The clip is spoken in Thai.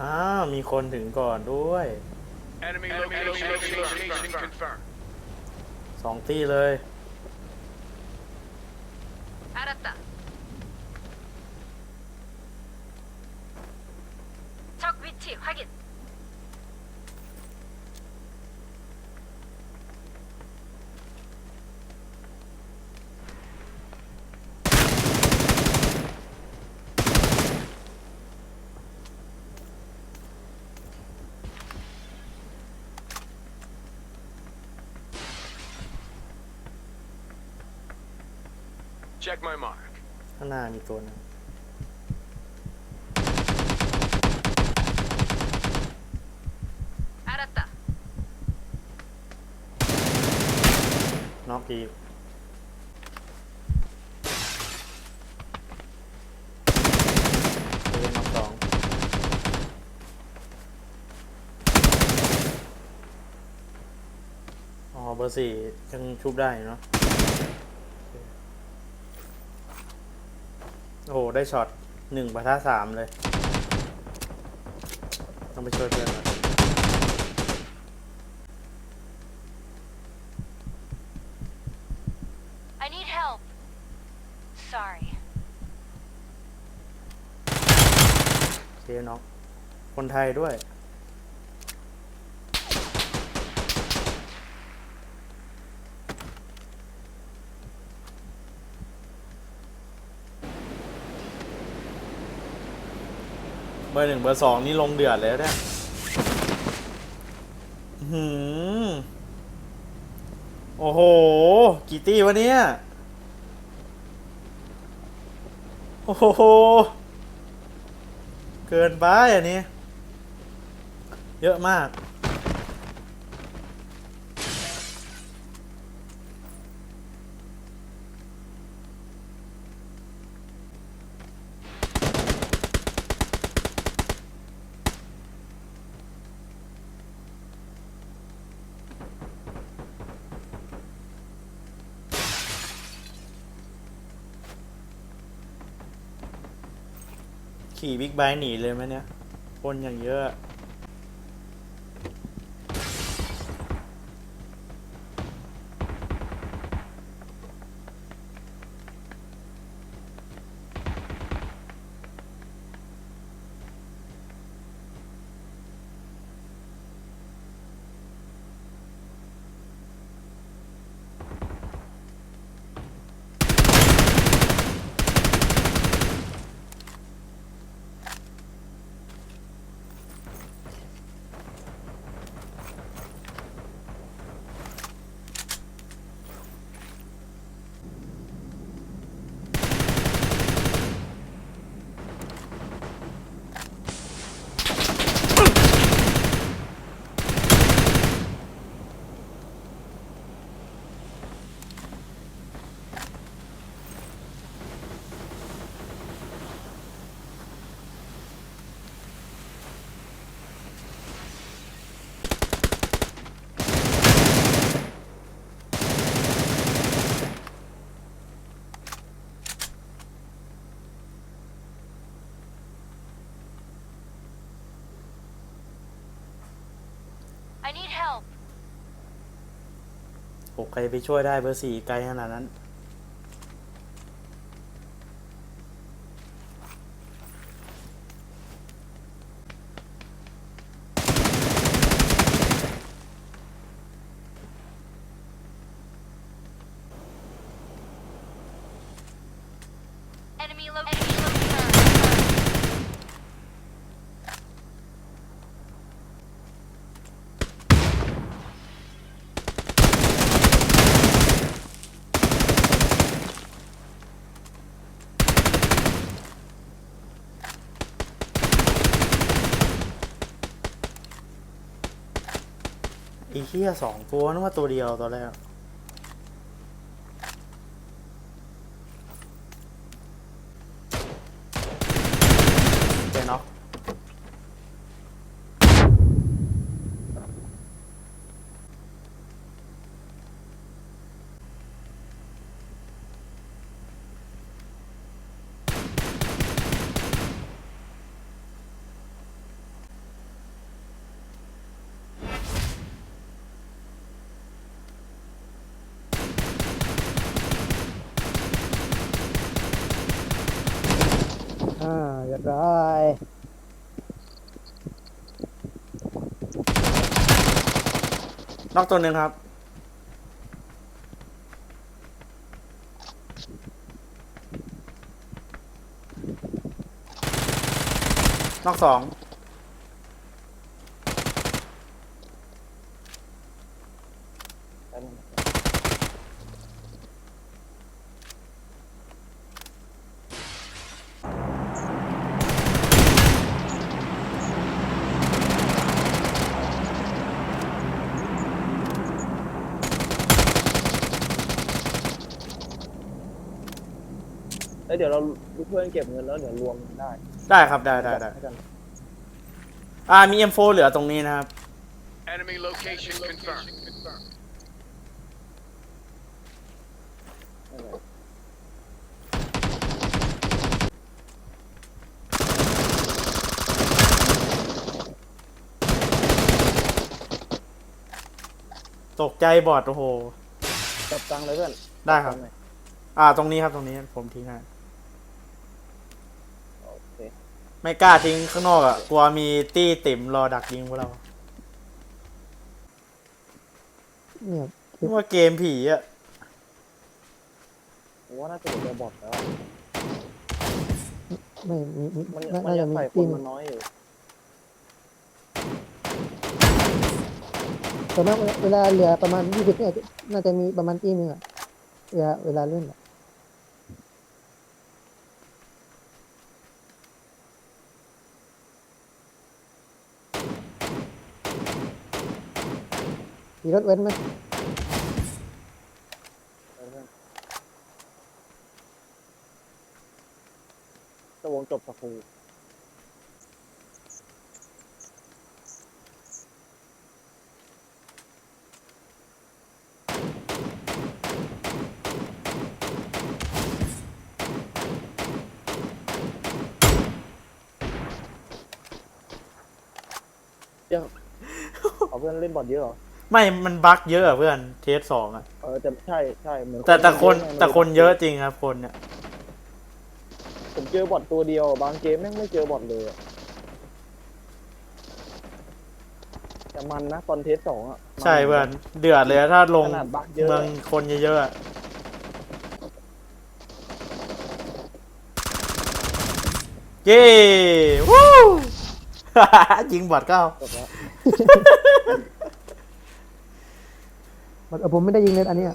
อ้าวมีคนถึงก่อนด้วย Enemy location confirmed. สองตี้เลย 알았다. 적 위치 확인. Check my mark. ข้างหน้ามีตัวนึง洗ったน็อกอีกเดินน็อกสองอ๋อเบอร์สี่ยังชุบได้เนาะ โอ้โหได้ช็อตหนึ่งปะทะสามเลย ต้องไปช่วยเพื่อนก่อน I need help. Sorry. เซน็อกคนไทยด้วย อร์หนึ่งเบอร์สองนี่ลงเดือดเลยนะเนี่ยหือโอ้โห กี่ตี้วะเนี่ย โอ้โห เกินไปอันนี้ เยอะมาก ขี่บิ๊กไบค์หนีเลยไหมเนี่ยคนอย่างเยอะ I need help. โอ้ใครไปช่วยได้เบอร์สี่ไกลขนาดนั้น Enemy lo- enemy located. อี เคียสองตัวนึกว่าตัวเดียวตอนแรก ยบร้อยนอกตัวหนึ่งครับ นอกสอง แล้วเดี๋ยวเราเพื่อนเก็บเงินแล้วเดี๋ยวรวมได้ได้ครับได้ได้ได้ให้กันอ่ามี M4 เหลือตรงนี้นะครับ Enemy location confirmed. นั่นแหละตกใจบอดโอ้โหจับตังค์เลยเพื่อนได้ครับจัตังหน่อยอ่าตรงนี้ครับตรงนี้ผมทิ้งให้ โอเค ไม่กล้าทิ้งข้างนอกอะ กลัวมีตี้ติ่มรอดักยิงพวกเราเนี่ยนึกว่าเกมผีอะผมว่าน่าจะเป็นบอทแล้วไม่มีมีมันน่ามันน่ายัจะงมีใส่คตีนนมันน้อยอยู่แต่ว่าเวลาเหลือประมาณยี่สิบเนี่ยน่าจะมีประมาณตีหนึงอะเวลาเวลาเล่นอะ มีรถเว้นไหมตะวงจบสกูเดี๋ยว เอาเพื่อนเล่นบอทเยอะเหรอ ไม่มันบั๊กเยอะอะเพื่อนเทสสองอะเออแต่ใช่ใช่เหมือนแต่แต่คนเยอะไงแต่คนเยอะจริงครับ คนเนี่ยผมเจอบอทตัวเดียว บางเกมแม่งไม่เจอบอทเลยอะแต่มันนะตอนเทสสองอะมัใช่เพื่อนเดือดเลยถ้าลงขนาดบั๊กเยอะ เมืองคนเยอะๆอะเย้วู้ ยิงบอดเก้าจบแล้วเออ ผมไม่ได้ยิงเลยอันเนี้ย